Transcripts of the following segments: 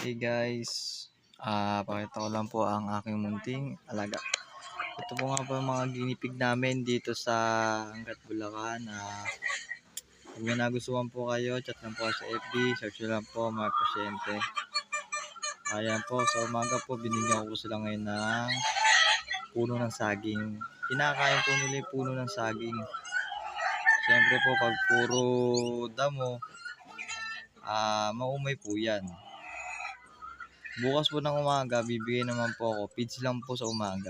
Hey guys, ah pakita ko lang po ang aking munting alaga. Ito po nga po ang mga ginipig namin dito sa Angat Bulacan. Ah, kung may nagustuhan po kayo, chat lang po sa FB, search lang po mga pasyente. Ayan po, sa umaga po, binigyan ko po sila ngayon ng puno ng saging. Kinakain po nila yung puno ng saging. Siyempre po, pag puro damo, ah maumay po yan. Bukas po ng umaga, bibigay naman po ako. Feeds lang po sa umaga.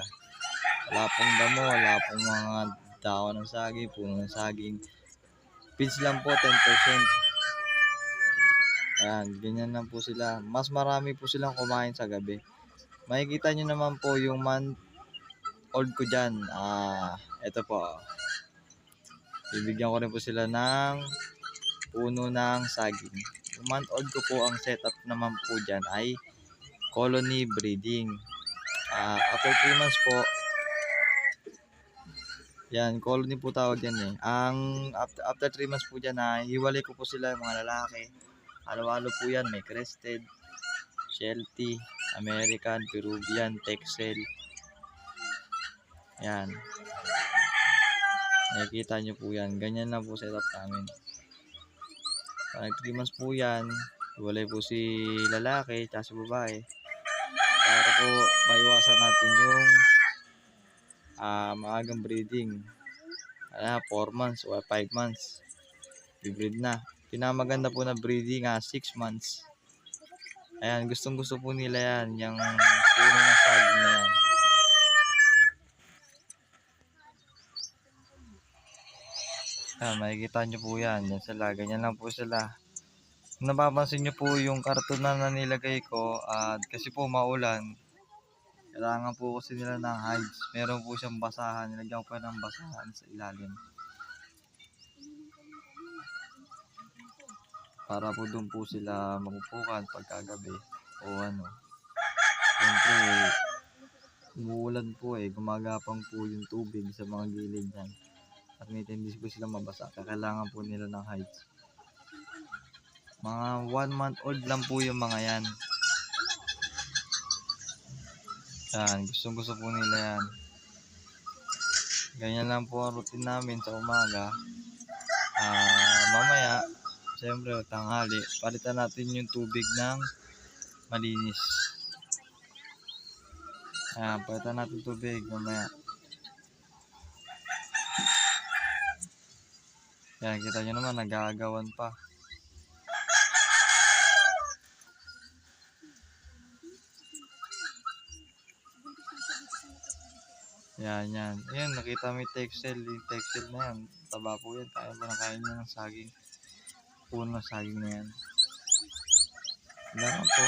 Wala pong damo, wala pong mga dahon ng saging, puno ng saging. Feeds lang po, 10%. Ayan, ganyan lang po sila. Mas marami po silang kumain sa gabi. Makikita nyo naman po yung month old ko dyan. Ah, eto po. Bibigyan ko rin po sila ng puno ng saging. Yung month old ko po, ang setup naman po dyan ay colony breeding. Ah, after 3 months po, yan, colony po tawag yan eh. Ang after, after 3 months po dyan, na hiwalay ko po sila mga lalaki. Halo-halo po yan, may crested, Sheltie, American, Peruvian, Texel. Yan. Nakikita nyo po yan. Ganyan lang po setup namin. Pag 3 months po yan, hiwalay po si lalaki at si babae. Para po maiwasan natin yung ah maagang breeding. Kaya 4 months o 5 months. Bibreed na. Pinamaganda po na breeding ah 6 months. Ayan, gustong gusto po nila yan. Yung puno ng saging na yan. Ayan, makikita nyo po yan. Yan sila. Ganyan lang po sila. Napapansin nyo po yung karton na nanilagay ko, at kasi po maulan, kailangan po kasi nila ng hides. Meron po siyang basahan. Nilagyan ko pa ng basahan sa ilalim. Para po doon po sila mapupukan pagkagabi o ano. Siyempre, umuulan po eh. Gumagapang po yung tubig sa mga gilid yan. At may tendency po sila mabasa. Kailangan po nila ng hides. Mga 1 month old lang po yung mga yan. Yan, gustong gusto po nila yan. Ganyan lang po ang routine namin sa umaga. Ah, mamaya, siyempre tanghali, palitan natin yung tubig ng malinis. Ayan, palitan natin tubig mamaya. Yan, kita nyo naman, nag-aagawan pa. Yan, yan. Ayan, nakita mo yung texel. Yung texel na yan. Taba po yan. Kaya pa nakain niya ng saging. Puno ng saging na yan. Lang po.